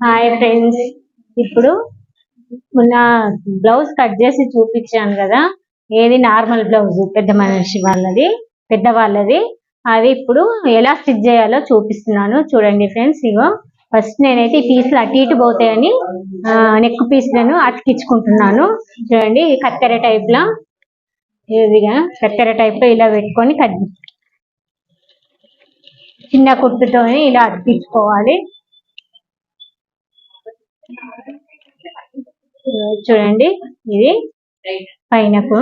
Hi friends ఇప్పుడు మొన్న blouse cut చేసి చూపించాను కదా. ఏది నార్మల్ బ్లౌజ్ పెద్ద మనిషి వాళ్ళది పెద్ద వాళ్ళది అది ఇప్పుడు ఎలా స్టిచ్ చేయాలో చూపిస్తున్నాను. చూడండి ఫ్రెండ్స్ ఇగో. ఫస్ట్ నేనైతే ఈ పీసులు అటు ఇటు పోతాయని నెక్ పీసులను అతికించుకుంటున్నాను. చూడండి కత్తెర టైప్లో ఇదిగా కత్తెర టైప్లో ఇలా పెట్టుకొని కట్ చిన్న కుట్టుతో ఇలా అతికించుకోవాలి. చూడండి ఇది పైనకు.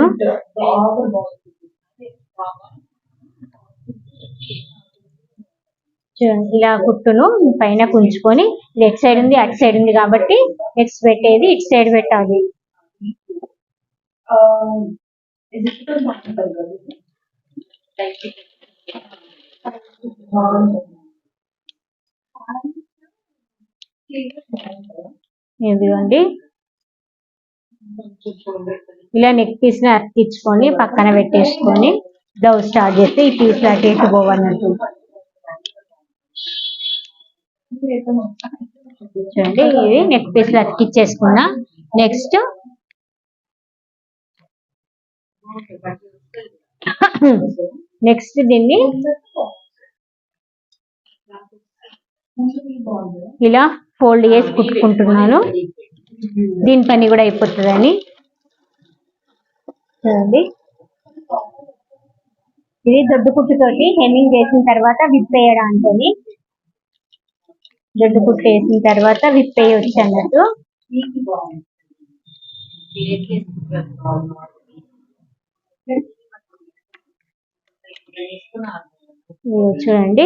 ఇలా కుట్టును పైన ఉంచుకొని ఇది ఎట్ సైడ్ ఉంది అటు సైడ్ ఉంది కాబట్టి నెక్స్ట్ పెట్టేది ఇటు సైడ్ పెట్టాలి. ఇదిగోండి. ఇలా నెక్ పీస్ని అతికించుకొని పక్కన పెట్టేసుకొని బ్లౌజ్ స్టార్ట్ చేస్తే ఈ పీస్ అటు ఇటు పోవన్నట్టు. చూడండి ఇది నెక్ పీస్లో అతికిచ్చేసుకున్నా నెక్స్ట్ నెక్స్ట్ దీన్ని ఇలా ఫోల్డ్ చేసి కుట్టుకుంటున్నాను. దీని పని కూడా అయిపోతుందని. చూడండి. ఇది దొడ్డు కుట్టుతోటి హెమ్మింగ్ చేసిన తర్వాత విప్పేయడానికి దొడ్డు కుట్టు వేసిన తర్వాత విప్పేయచ్చు అన్నట్టు. ఇదిగో చూడండి.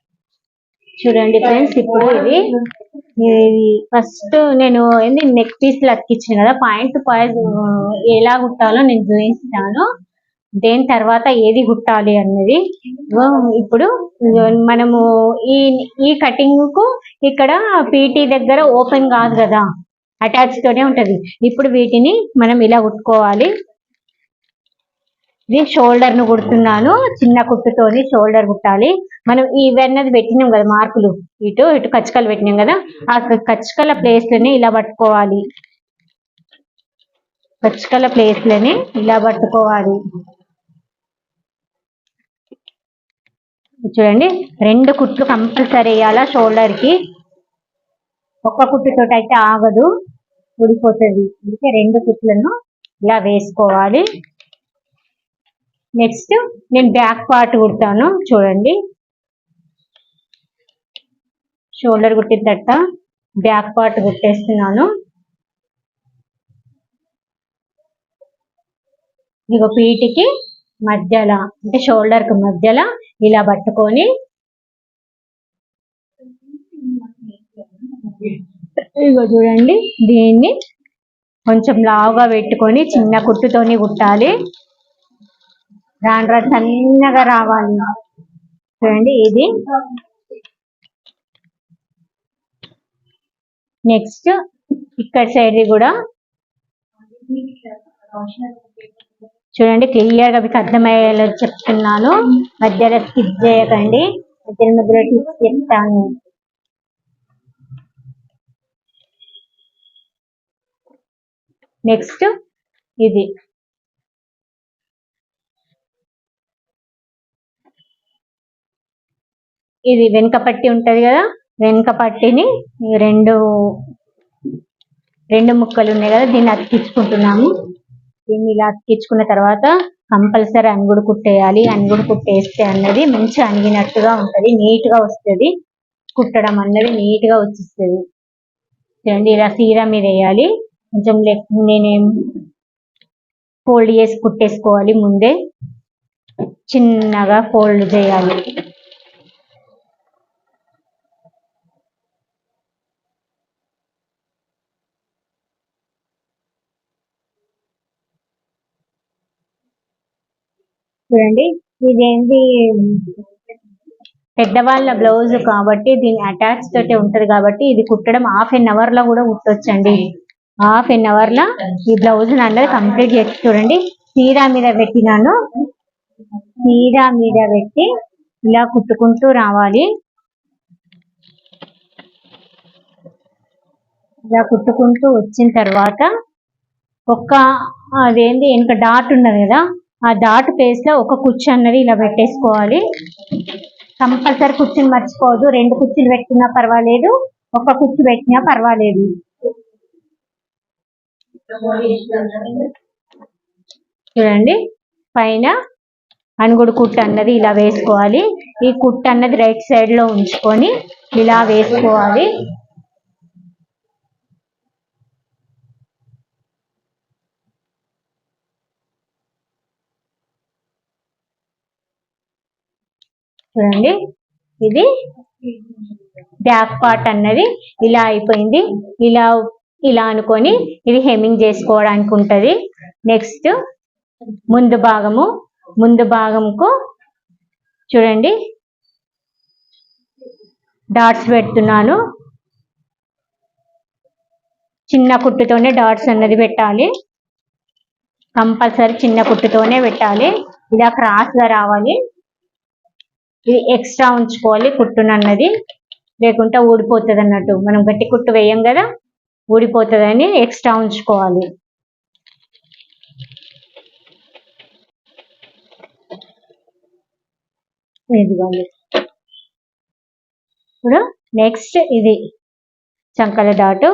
చూడండి ఫ్రెండ్స్ ఇప్పుడు ఇది ఇది ఫస్ట్ నేను ఏంది నెక్ పీస్ లక్కిచ్చిన కదా పాయింట్ పాయింట్ ఎలా కుట్టాలో నేను చూపిస్తాను. దేని తర్వాత ఏది కుట్టాలి అన్నది. ఇప్పుడు మనము ఈ ఈ కటింగ్కు ఇక్కడ పీటీ దగ్గర ఓపెన్ కాదు కదా అటాచ్ తోనే ఉంటది. ఇప్పుడు వీటిని మనం ఇలా కుట్టుకోవాలి. ఇది షోల్డర్ను కుడుతున్నాను. చిన్న కుట్టుతోని షోల్డర్ కుట్టాలి. మనం ఇవన్నది పెట్టినాం కదా మార్కులు. ఇటు ఇటు కచ్చకలు పెట్టినాం కదా. ఆ కచ్చకల ప్లేస్లోనే ఇలా పట్టుకోవాలి. కచ్చకల ప్లేస్ లని ఇలా పట్టుకోవాలి. చూడండి రెండు కుట్లు కంపల్సరీ వేయాలా షోల్డర్కి? ఒక్క కుట్టుతో అయితే ఆగదు ఊడిపోతుంది. అందుకే రెండు కుట్లను ఇలా వేసుకోవాలి. నెక్స్ట్ నేను బ్యాక్ పార్ట్ కుడతాను చూడండి. షోల్డర్ కుట్టిన తర్వాత బ్యాక్ పార్ట్ కుట్టేస్తున్నాను. ఇక పీటికి మధ్యలో అంటే షోల్డర్కి మధ్యలో ఇలా పట్టుకొని ఇగో చూడండి దీన్ని కొంచెం లావుగా పెట్టుకొని చిన్న కుట్టుతోని కుట్టాలి. దాంట్లో సన్నగా రావాలి. చూడండి ఇది. నెక్స్ట్ ఇక్కడ సైడ్ కూడా. చూడండి క్లియర్గా మీకు అర్థమయ్యేలా చెప్తున్నాను. మధ్యలో స్కిప్ చేయకండి. మధ్యలో మధ్యలో టిప్స్ చెప్తాను నెక్స్ట్ ఇది. ఇది వెనుక పట్టి ఉంటది కదా? వెనుక పట్టిని రెండు రెండు ముక్కలు ఉన్నాయి కదా దీన్ని అతికించుకుంటున్నాము. దీన్ని ఇలా అతికించుకున్న తర్వాత కంపల్సరీ అంగుడు కుట్టేయాలి. అంగుడు కుట్టేస్తే అన్నది మంచిగా అనిగినట్టుగా ఉంటది. నీట్గా వస్తది. కుట్టడం అన్నది నీట్గా వచ్చేస్తుంది. చూడండి ఇలా సీరా మీద వేయాలి. కొంచెం లెక్ నేనేం ఫోల్డ్ చేసి కుట్టేసుకోవాలి ముందే. చిన్నగా ఫోల్డ్ చేయాలి. చూడండి. ఇదేంటి? పెద్దవాళ్ళ బ్లౌజ్ కాబట్టి దీని అటాచ్ తోటే ఉంటది కాబట్టి ఇది కుట్టడం హాఫ్ అన్ అవర్లో కూడా కుట్టొచ్చండి. హాఫ్ అన్ అవర్లో ఈ బ్లౌజ్ అందరు కంప్లీట్ చేసి చూడండి. తీరా మీద పెట్టినాను తీరా మీద పెట్టి ఇలా కుట్టుకుంటూ రావాలి. ఇలా కుట్టుకుంటూ వచ్చిన తర్వాత ఒక్క అదేంటి వెనక డాట్ ఉన్నది కదా? ఆ డాట్ ప్లేస్లో ఒక కుర్చీ అన్నది ఇలా పెట్టేసుకోవాలి. కంపల్సరీ కుర్చీని మర్చిపోవద్దు. రెండు కుర్చీలు పెట్టినా పర్వాలేదు. ఒక కుర్చీ పెట్టినా పర్వాలేదు. చూడండి. పైన అనుగుడు కుట్టు అన్నది ఇలా వేసుకోవాలి. ఈ కుట్టు అన్నది రైట్ సైడ్లో ఉంచుకొని ఇలా వేసుకోవాలి. చూడండి. ఇది బ్యాక్ పార్ట్ అన్నది. ఇలా అయిపోయింది. ఇలా ఇలా అనుకొని ఇది హెమ్మింగ్ చేసుకోవడానికి ఉంటుంది. నెక్స్ట్ ముందు భాగము ముందు భాగంకు చూడండి. డాట్స్ పెడుతున్నాను. చిన్న కుట్టుతోనే డాట్స్ అన్నది పెట్టాలి. కంపల్సరీ చిన్న కుట్టుతోనే పెట్టాలి. ఇలా క్రాస్గా రావాలి. ఇది ఎక్స్ట్రా ఉంచుకోవాలి కుట్టునన్నది లేకుంటే ఊడిపోతుంది అన్నట్టు మనం గట్టి కుట్టు వేయం కదా ఊడిపోతుందని ఎక్స్ట్రా ఉంచుకోవాలి. ఇదిగోండి. ఇప్పుడు నెక్స్ట్ ఇది చంకల డాటు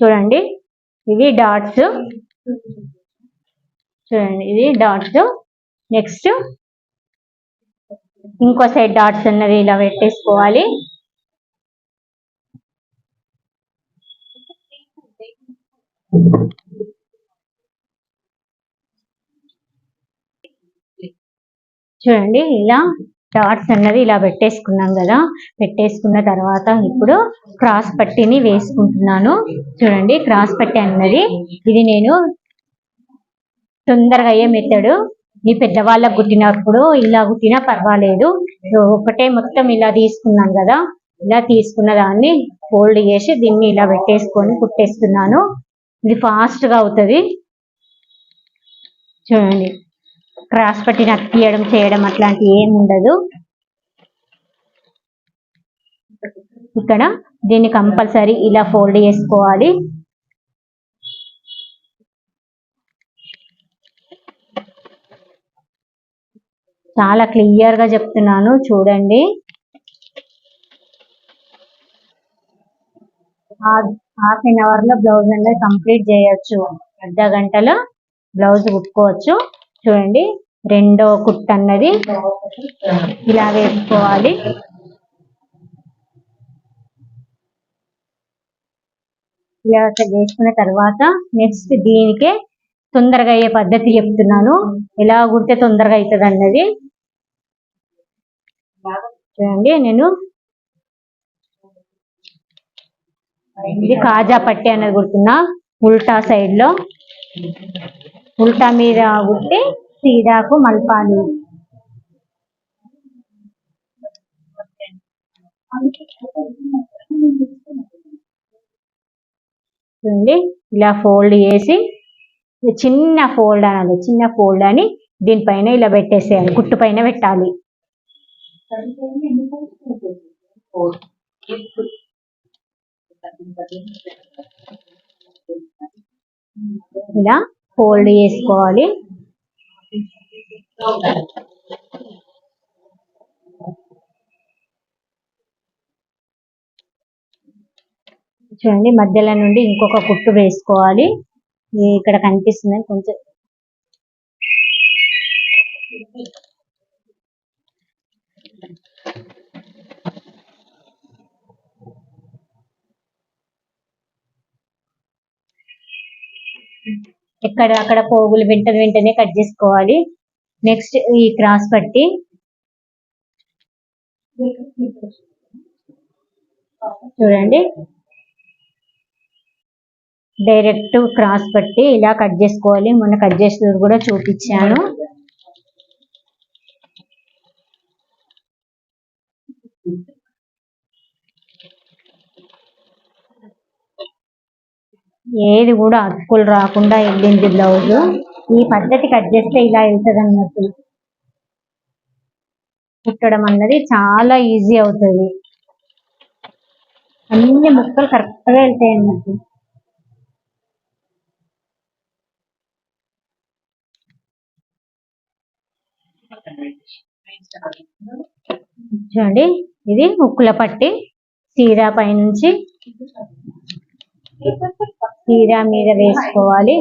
చూడండి. ఇవి డాట్స్. చూడండి ఇది డాట్స్. నెక్స్ట్ ఇంకో సైడ్ డాట్స్ అన్నది ఇలా పెట్టేసుకోవాలి. చూడండి ఇలా డాట్స్ అన్నది ఇలా పెట్టేసుకున్నాం కదా. పెట్టేసుకున్న తర్వాత ఇప్పుడు క్రాస్ పట్టిని వేసుకుంటున్నాను. చూడండి క్రాస్ పట్టి అన్నది. ఇది నేను తొందరగా అయ్యే మెత్తడు ఈ పెద్దవాళ్ళకు కుట్టినప్పుడు ఇలా కుట్టినా పర్వాలేదు. ఒకటే మొత్తం ఇలా తీసుకున్నాం కదా. ఇలా తీసుకున్న దాన్ని ఫోల్డ్ చేసి దీన్ని ఇలా పెట్టేసుకొని కుట్టేస్తున్నాను. ఇది ఫాస్ట్గా అవుతుంది. చూడండి. క్రాస్ పట్టి నక్ తీయడం చేయడం అట్లాంటి ఏం ఉండదు. ఇక్కడ దీన్ని కంపల్సరీ ఇలా ఫోల్డ్ చేసుకోవాలి. చాలా క్లియర్గా చెప్తున్నాను చూడండి. హాఫ్ అన్ అవర్లో బ్లౌజ్ అనేది కంప్లీట్ చేయొచ్చు. అర్ధ గంటలో బ్లౌజ్ కుట్టుకోవచ్చు. చూడండి రెండో కుట్టు అన్నది. ఇలా వేసుకోవాలి. ఇలా వేసుకున్న తర్వాత నెక్స్ట్ దీనికే తొందరగా అయ్యే పద్ధతి చెప్తున్నాను. ఎలా కుడితే తొందరగా అవుతుంది అన్నది. చూడండి నేను ఇది కాజా పట్టి అనేది కుడుతున్నా ఉల్టా సైడ్లో ఉల్టా మీద కుట్టి క్రీడాకు మలపాలి చూడండి ఇలా ఫోల్డ్ చేసి చిన్న ఫోల్డ్ అనాలి చిన్న ఫోల్డ్ అని దీనిపైన ఇలా పెట్టేసేయాలి కుట్టు పైన పెట్టాలి. ఇలా ఫోల్డ్ చేసుకోవాలి. చూడండి మధ్యలో నుండి ఇంకొక కుట్టు వేసుకోవాలి. ఇక్కడ కనిపిస్తుంది కొంచెం. ఎక్కడ అక్కడ పోగులు వెంట వెంటనే కట్ చేసుకోవాలి. నెక్స్ట్ ఈ క్రాస్ పట్టి. చూడండి. డైరెక్ట్ క్రాస్ పట్టి ఇలా కట్ చేసుకోవాలి. మొన్న కట్ చేసేది కూడా చూపించాను. ఏది కూడా అతుకులు రాకుండా వెళ్ళింది బ్లౌజ్ ఈ పద్ధతి కట్ చేస్తే ఇలా వెళ్తుంది అన్నట్టు కుట్టడం అన్నది చాలా ఈజీ అవుతుంది. అన్ని ముక్కలు కరెక్ట్గా వెళ్తాయి అన్నట్టు. చూడండి ఇది ముక్కుల పట్టి సీరా పైనుంచి. సీరా మీద వేసుకోవాలి.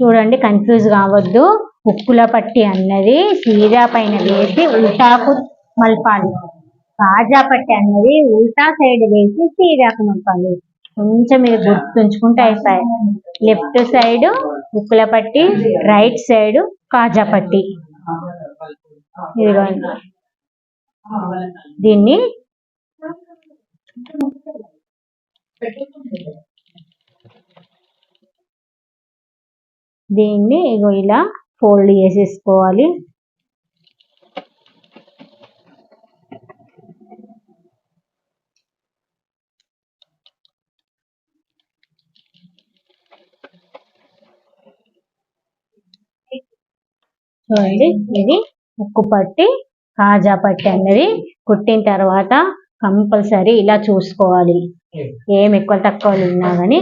చూడండి కన్ఫ్యూజ్ కావద్దు. ఉక్కుల పట్టి అన్నది సీరా పైన వేసి ఉల్టాకు మలపాలి. కాజా పట్టి అన్నది ఉల్టా సైడ్ వేసి సీరాకు మలపాలి. కొంచెం ఇది గుర్తుంచుకుంటే అయిపోయి లెఫ్ట్ సైడ్ ఉక్కుల పట్టి రైట్ సైడ్ కాజా పట్టి. ఇదిగోండి. దీన్ని దీన్ని ఇగో ఇలా ఫోల్డ్ చేసేసుకోవాలి. చూడండి. ఇది ఉక్కు పట్టి కాజా పట్టి అన్నది. కుట్టిన తర్వాత కంపల్సరీ ఇలా చూసుకోవాలి. ఏం ఎక్కువ తక్కువలు ఉన్నా కానీ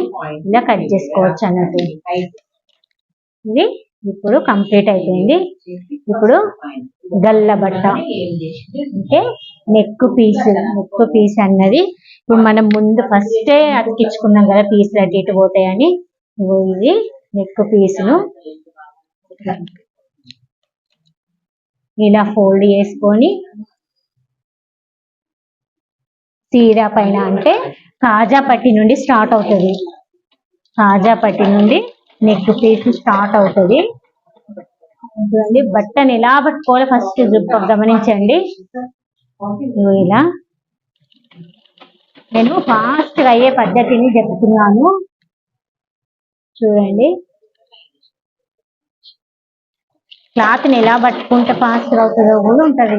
ఇలా కట్ చేసుకోవచ్చు అన్నట్టు. ఇది ఇప్పుడు కంప్లీట్ అయిపోయింది. ఇప్పుడు గల్ల బట్ట. అంటే నెక్ పీస్ నెక్ పీస్ అన్నది. ఇప్పుడు మనం ముందు ఫస్టే అతికించుకున్నాం కదా పీసులు అటు ఇటు పోతాయని. ఇది నెక్ పీసును. ఇలా ఫోల్డ్ చేసుకొని తీరా పైన అంటే కాజా పట్టి నుండి స్టార్ట్ అవుతుంది. కాజా పట్టి నుండి నెక్ పీస్ స్టార్ట్ అవుతుంది. చూడండి బట్టను ఎలా పట్టుకోవాలి ఫస్ట్ గమనించండి. ఇలా. నేను ఫాస్ట్గా అయ్యే పద్ధతిని చెప్తున్నాను. చూడండి. క్లాత్ని ఎలా పట్టుకుంటే ఫాస్ట్ అవుతుందో కూడా ఉంటది.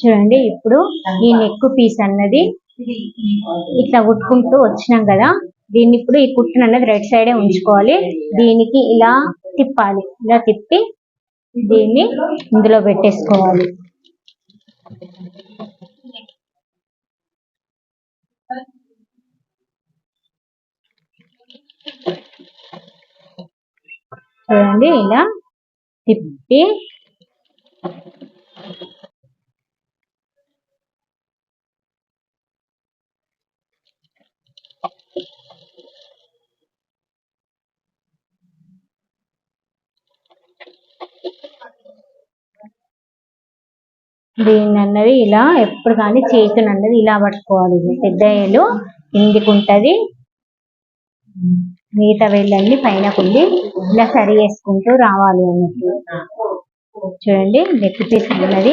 చూడండి ఇప్పుడు ఈ నెక్ పీస్ అన్నది ఇట్లా కుట్టుకుంటూ వచ్చినాం కదా దీన్ని ఇప్పుడు ఈ కుట్టును అన్నది రైట్ సైడే ఉంచుకోవాలి. దీనికి ఇలా తిప్పాలి. ఇలా తిప్పి దీన్ని ఇందులో పెట్టేసుకోవాలి. చూడండి ఇలా తిప్పి దీని అన్నది ఇలా ఎప్పుడు కానీ చేతులు అన్నది ఇలా పట్టుకోవాలి. పెద్దయ్యలు పెద్ద ఏలు కిందికి మిగతా వేళ్ళన్నీ పైన కుండి ఇలా సరి చేసుకుంటూ రావాలి అన్నట్టు. చూడండి నెక్ పీస్ ఉన్నది.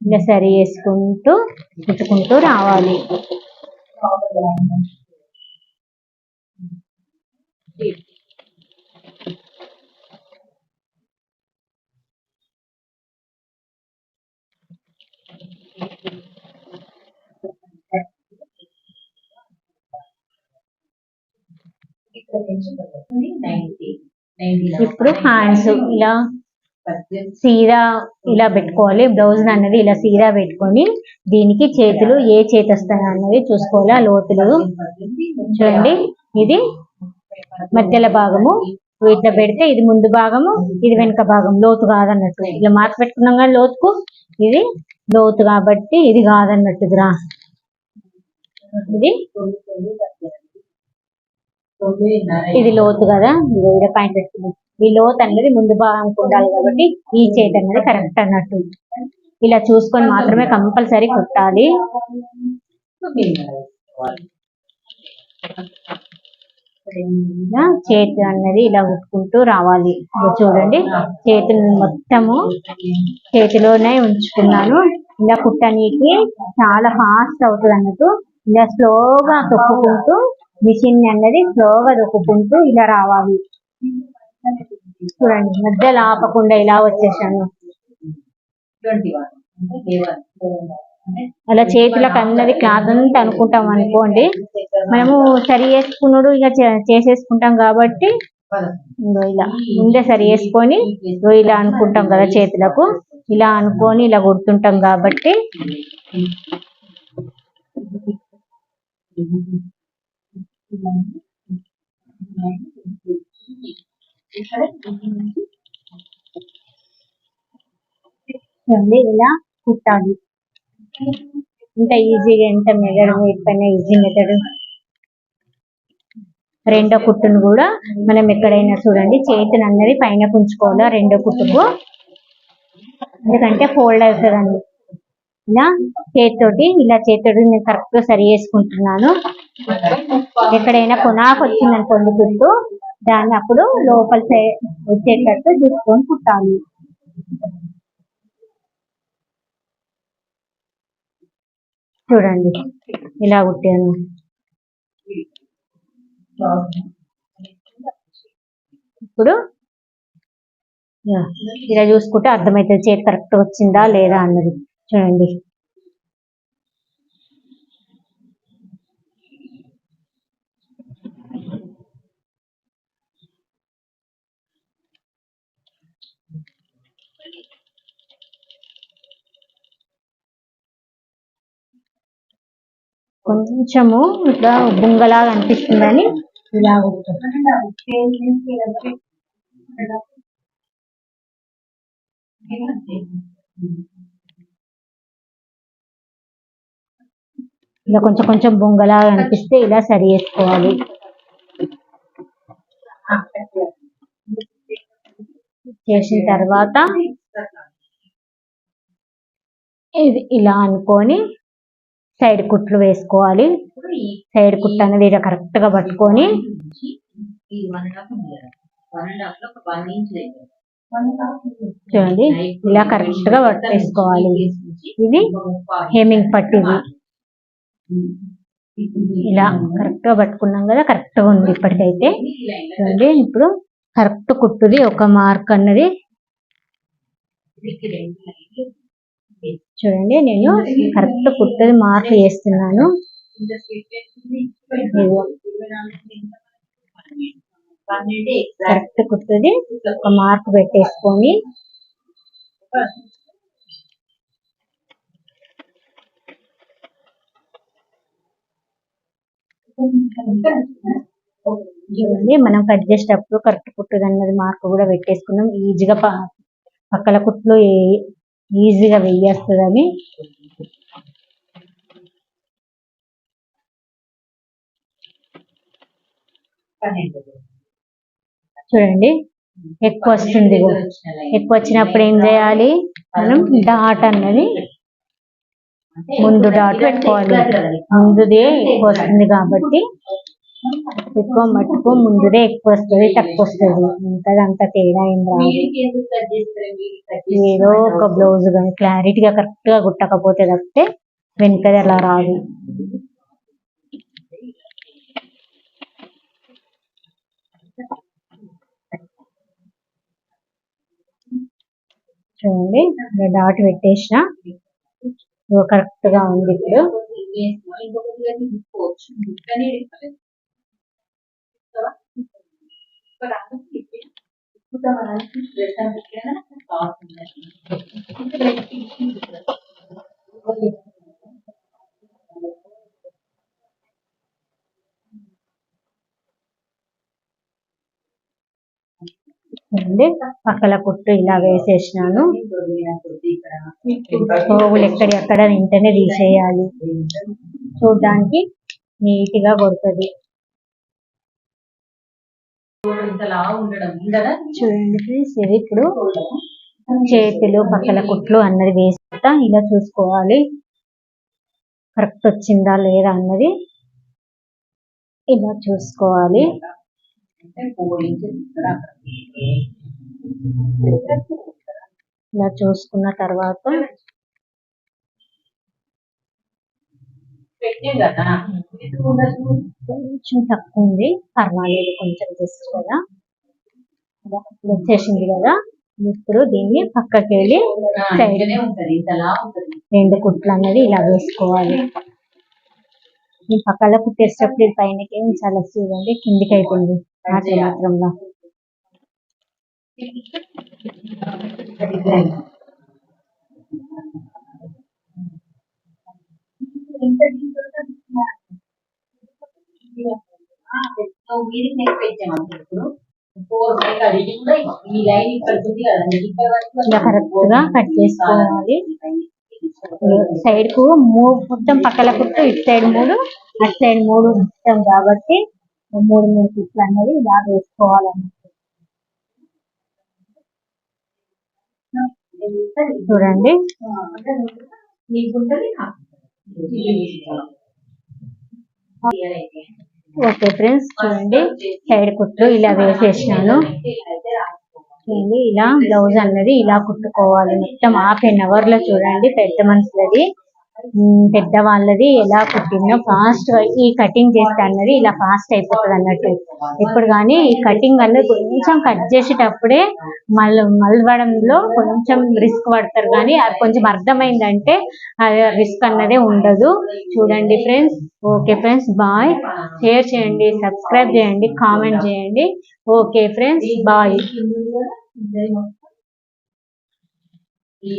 ఇలా సరి చేసుకుంటూ కుట్టుకుంటూ రావాలి. ఇప్పుడు హ్యాండ్స్ ఇలా సీరా ఇలా పెట్టుకోవాలి. బ్లౌజ్ అన్నది ఇలా సీరా పెట్టుకొని దీనికి చేతులు ఏ చేతి వస్తాయి అన్నది చూసుకోవాలి. ఆ లోతులు చూడండి. ఇది మధ్యలో భాగము. ఇట్లా పెడితే ఇది ముందు భాగము ఇది వెనుక భాగం లోతు కాదన్నట్టు. ఇట్లా మార్క్ పెట్టుకున్నాం కానీ లోతుకు ఇది లోతు కాబట్టి ఇది కాదన్నట్టు రా ఇది? ఇది లోతు కదా? ఇదిగో పాయింట్ పెట్టుకున్నాం ఈ లోతు అనేది ముందు భాగం ఉండాలి కాబట్టి ఈ చేతి అనేది కరెక్ట్ అన్నట్టు. ఇలా చూసుకొని మాత్రమే కంపల్సరీ కుట్టాలి. మీద చేతి అన్నది ఇలా ఉట్టుకుంటూ రావాలి. చూడండి చేతులు మొత్తము చేతిలోనే ఉంచుకున్నాను. ఇలా కుట్టనీకి చాలా ఫాస్ట్ అవుతుంది అన్నట్టు ఇలా స్లోగా తొక్కుకుంటూ మిషన్ అన్నది స్లోగా తొక్కుకుంటూ ఇలా రావాలి. చూడండి మధ్యలో ఆపకుండా ఇలా వచ్చేసాను. అలా చేతులకు అన్నది క్లాత్ అంతా అనుకుంటాం అనుకోండి మనము సరి చేసుకున్నాడు ఇక చే- చేసేసుకుంటాం కాబట్టి ఇలా ముందే సరి చేసుకొని ఇలా అనుకుంటాం కదా చేతులకు ఇలా అనుకొని ఇలా గుర్తుంటాం కాబట్టి ఇలా కుట్టాలి ఇంత ఈజీగా ఎంత మెథడ్ పైన ఈజీ మెథడ్ రెండో కుట్టును కూడా మనం ఎక్కడైనా చూడండి చేతిని అన్నది పైన ఉంచుకోవాలి రెండో కుట్టుకు? ఎందుకంటే ఫోల్డ్ అవుతుందండి. ఇలా చేతితోటి ఇలా చేతితోటి నేను కరెక్ట్గా సరి చేసుకుంటున్నాను. ఎక్కడైనా కొనాకు వచ్చింది అనుకోండి కుట్టు దాన్ని అప్పుడు లోపల వచ్చేటట్టు చూసుకొని కుట్టాలి. చూడండి. ఇలా కుట్టాను. ఇప్పుడు ఇలా చూసుకుంటే అర్థమవుతుంది చేతి కరెక్ట్ వచ్చిందా లేదా అన్నది. చూడండి. కొంచెము ఇట్లా బుంగలా అనిపిస్తుందని ఇలా ఇలా కొంచెం కొంచెం బొంగలాగా అనిపిస్తే ఇలా సరి చేసుకోవాలి. చేసిన తర్వాత ఇది ఇలా అనుకొని సైడ్ కుట్లు వేసుకోవాలి. సైడ్ కుట్ అనేది ఇలా కరెక్ట్గా పట్టుకొని చూడండి ఇలా కరెక్ట్గా పట్టేసుకోవాలి. ఇది హేమింగ్ పట్టిది ఇలా కరెక్ట్గా పట్టుకున్నాం కదా కరెక్ట్గా ఉంది ఇప్పటికైతే. చూడండి ఇప్పుడు కరెక్ట్ కుట్టుది ఒక మార్క్ అన్నది. చూడండి నేను కరెక్ట్ కుట్టది మార్క్ వేస్తున్నాను కరెక్ట్ కుట్టుది ఒక మార్క్ పెట్టేసుకొని. చూడండి మనం కట్ చేసేటప్పుడు కరెక్ట్ కుట్టుది అన్నది మార్క్ కూడా పెట్టేసుకున్నాం. ఈజీగా పక్కల కుట్లు ఏ- ఈజీగా వెయ్యేస్తుందని. చూడండి ఎక్కువ వస్తుంది ఎక్కువ వచ్చినప్పుడు ఏం చేయాలి? మనం డాట్ అన్నది ముందు డాట్ పెట్టుకోవాలి. ముందుదే ఎక్కువ వస్తుంది కాబట్టి ఎక్కువ మట్టుకు ముందుదే ఎక్కువ వస్తుంది తక్కువ వస్తుంది. ఇంతగా అంత తేడా ఏం రాదు. ఏదో ఒక బ్లౌజ్ కానీ క్లారిటీగా కరెక్ట్గా కుట్టకపోతే తప్పితే వెనుకది అలా రాదు. చూడండి డాట్ పెట్టేసిన. కరెక్ట్గా ఉంది ఇప్పుడు. పక్కల కుట్టు ఇలా వేసేసినాను. పోగులు ఎక్కడెక్కడ వెంటనే తీసేయాలి. చూడడానికి నీట్గా కొడుతుంది. చూడండి ఫ్రెండ్స్ ఇప్పుడు చేతులు పక్కల కుట్లు అన్నది వేస్తా ఇలా చూసుకోవాలి. కరెక్ట్ వచ్చిందా లేదా అన్నది ఇలా చూసుకోవాలి. ఇలా చూసుకున్న తర్వాత పెట్టే కదా ఎందుకు ఉండదు కొంచెం తక్కువ ఉంది. పర్వాలేదు కొంచెం జస్ట్ కదా. ఇప్పుడు వచ్చేసింది కదా. ఇప్పుడు దీన్ని పక్కకి వెళ్ళి రెండు కుట్లు అన్నది ఇలా వేసుకోవాలి. ఈ పక్కల కుట్టేసేటప్పుడు ఇది పైనకి చాలా చూడండి కిందికి అయిపోయింది. ఇప్పుడు ఫోర్ అది కూడా ఈ లైన్ ఇక్కడ ఉంది కదండి ఇక్కడ వరకు కరెక్ట్గా కట్ చేసుకోవాలి సైడ్కు మూడు మొత్తం పక్కల కుట్టు ఇటు సైడ్ మూడు అటు సైడ్ మూడు ఇస్తాం కాబట్టి మూడు మూడు కుట్లు అన్నది ఇలా వేసుకోవాలన్నమాట. చూడండి. నీకుంటది ఓకే ఫ్రెండ్స్ చూడండి. సైడ్ కుట్టు ఇలా వేసేసినాను. చూడండి ఇలా బ్లౌజ్ అన్నది ఇలా కుట్టుకోవాలి. మొత్తం హాఫ్ అన్ అవర్లో చూడండి పెద్ద మనుషులది పెద్దవాళ్ళది ఎలా కుట్టిందో ఫాస్ట్ ఈ కటింగ్ చేస్తే అన్నది ఇలా ఫాస్ట్ అయిపోతుంది అన్నట్టు. ఇప్పుడు కానీ ఈ కటింగ్ అన్నది కొంచెం కట్ చేసేటప్పుడే మళ్ళీ మలవడంలో కొంచెం రిస్క్ పడతారు. కానీ అది కొంచెం అర్థమైందంటే అది రిస్క్ అన్నదే ఉండదు. చూడండి friends okay friends bye share చేయండి. సబ్స్క్రైబ్ చేయండి. కామెంట్ చేయండి. ఓకే ఫ్రెండ్స్ బాయ్ ఈ